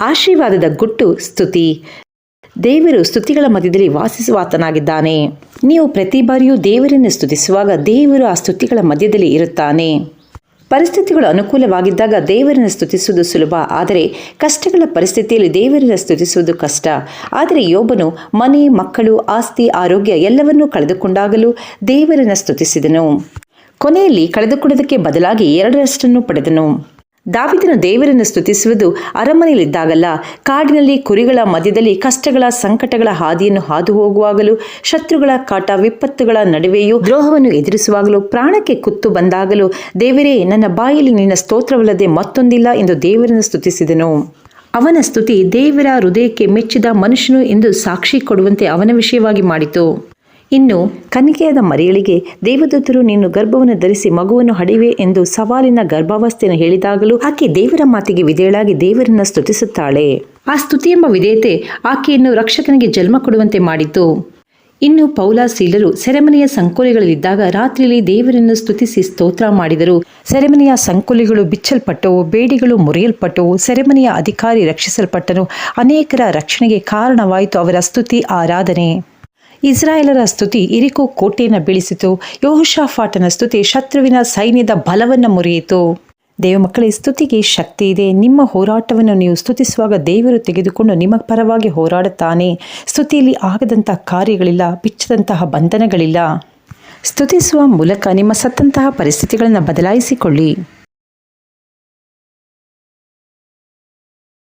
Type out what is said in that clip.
ಆಶೀರ್ವಾದದ ಗುಟ್ಟು, ಸ್ತುತಿ. ದೇವರು ಸ್ತುತಿಗಳ ಮಧ್ಯದಲ್ಲಿ ವಾಸಿಸುವಾತನಾಗಿದ್ದಾನೆ. ನೀವು ಪ್ರತಿ ಬಾರಿಯೂ ದೇವರನ್ನು ಸ್ತುತಿಸುವಾಗ ದೇವರು ಆ ಸ್ತುತಿಗಳ ಮಧ್ಯದಲ್ಲಿ ಇರುತ್ತಾನೆ. ಪರಿಸ್ಥಿತಿಗಳು ಅನುಕೂಲವಾಗಿದ್ದಾಗ ದೇವರನ್ನು ಸ್ತುತಿಸುವುದು ಸುಲಭ. ಆದರೆ ಕಷ್ಟಗಳ ಪರಿಸ್ಥಿತಿಯಲ್ಲಿ ದೇವರನ್ನು ಸ್ತುತಿಸುವುದು ಕಷ್ಟ. ಆದರೆ ಯೋಬನು, ಮನೆ, ಮಕ್ಕಳು, ಆಸ್ತಿ, ಆರೋಗ್ಯ ಎಲ್ಲವನ್ನೂ ಕಳೆದುಕೊಂಡಾಗಲೂ ದೇವರನ್ನು ಸ್ತುತಿಸಿದನು. ಕೊನೆಯಲ್ಲಿ ಕಳೆದುಕೊಂಡದಕ್ಕೆ ಬದಲಾಗಿ ಎರಡರಷ್ಟನ್ನು ಪಡೆದನು. ದಾವಿದನು ದೇವರನ್ನು ಸ್ತುತಿಸುವುದು ಅರಮನೆಯಲ್ಲಿದ್ದಾಗಲ್ಲ. ಕಾಡಿನಲ್ಲಿ ಕುರಿಗಳ ಮಧ್ಯದಲ್ಲಿ ಕಷ್ಟಗಳ ಸಂಕಟಗಳ ಹಾದಿಯನ್ನು ಹಾದು ಹೋಗುವಾಗಲೂ ಶತ್ರುಗಳ ಕಾಟ ವಿಪತ್ತುಗಳ ನಡುವೆಯೂ ದ್ರೋಹವನ್ನು ಎದುರಿಸುವಾಗಲೂ, ಪ್ರಾಣಕ್ಕೆ ಕುತ್ತು ಬಂದಾಗಲೂ ದೇವರೇ, ನನ್ನ ಬಾಯಲ್ಲಿ ನಿನ್ನ ಸ್ತೋತ್ರವಲ್ಲದೆ ಮತ್ತೊಂದಿಲ್ಲ ಎಂದು ದೇವರನ್ನು ಸ್ತುತಿಸಿದನು. ಅವನ ಸ್ತುತಿ ದೇವರ ಹೃದಯಕ್ಕೆ ಮೆಚ್ಚಿದ ಮನುಷ್ಯನು ಎಂದು ಸಾಕ್ಷಿ ಕೊಡುವಂತೆ ಅವನ ವಿಷಯವಾಗಿ ಮಾಡಿತು. ಇನ್ನು ಕನಿಕೆಯಾದ ಮರಿಯಳಿಗೆ ದೇವದೂತರು ನೀನು ಗರ್ಭವನ್ನು ಧರಿಸಿ ಮಗುವನ್ನು ಹಡಿವೆ ಎಂದು ಸವಾಲಿನ ಗರ್ಭಾವಸ್ಥೆಯನ್ನು ಹೇಳಿದಾಗಲೂ ಆಕೆ ದೇವರ ಮಾತಿಗೆ ವಿಧೇಯಳಾಗಿ ದೇವರನ್ನ ಸ್ತುತಿಸುತ್ತಾಳೆ. ಆ ಸ್ತುತಿ ಎಂಬ ವಿಧೇಯತೆ ಆಕೆಯನ್ನು ರಕ್ಷಕನಿಗೆ ಜನ್ಮ ಕೊಡುವಂತೆ ಮಾಡಿತು. ಇನ್ನು ಪೌಲಾ ಸೀಲರು ಸೆರೆಮನೆಯ ಸಂಕೋಲೆಗಳಲ್ಲಿದ್ದಾಗ ರಾತ್ರಿಯಲ್ಲಿ ದೇವರನ್ನು ಸ್ತುತಿಸಿ ಸ್ತೋತ್ರ ಮಾಡಿದರು. ಸೆರೆಮನೆಯ ಸಂಕೋಲೆಗಳು ಬಿಚ್ಚಲ್ಪಟ್ಟವು, ಬೇಡಿಗಳು ಮುರಿಯಲ್ಪಟ್ಟವು, ಸೆರೆಮನೆಯ ಅಧಿಕಾರಿ ರಕ್ಷಿಸಲ್ಪಟ್ಟನು, ಅನೇಕರ ರಕ್ಷಣೆಗೆ ಕಾರಣವಾಯಿತು ಅವರ ಸ್ತುತಿ, ಆರಾಧನೆ. ಇಸ್ರಾಯೇಲರ ಸ್ತುತಿ ಇರಿಕೋ ಕೋಟೆಯನ್ನು ಬೀಳಿಸಿತು. ಯೋಹುಷಾಫಾಟನ ಸ್ತುತಿ ಶತ್ರುವಿನ ಸೈನ್ಯದ ಬಲವನ್ನು ಮುರಿಯಿತು. ದೇವ ಮಕ್ಕಳೇ, ಸ್ತುತಿಗೆ ಶಕ್ತಿ ಇದೆ. ನಿಮ್ಮ ಹೋರಾಟವನ್ನು ನೀವು ಸ್ತುತಿಸುವಾಗ ದೇವರು ತೆಗೆದುಕೊಂಡು ನಿಮ್ಮ ಪರವಾಗಿ ಹೋರಾಡುತ್ತಾನೆ. ಸ್ತುತಿಯಲ್ಲಿ ಆಗದಂತಹ ಕಾರ್ಯಗಳಿಲ್ಲ, ಬಿಚ್ಚದಂತಹ ಬಂಧನಗಳಿಲ್ಲ. ಸ್ತುತಿಸುವ ಮೂಲಕ ನಿಮ್ಮ ಸತ್ತಂತಹ ಪರಿಸ್ಥಿತಿಗಳನ್ನು ಬದಲಾಯಿಸಿಕೊಳ್ಳಿ.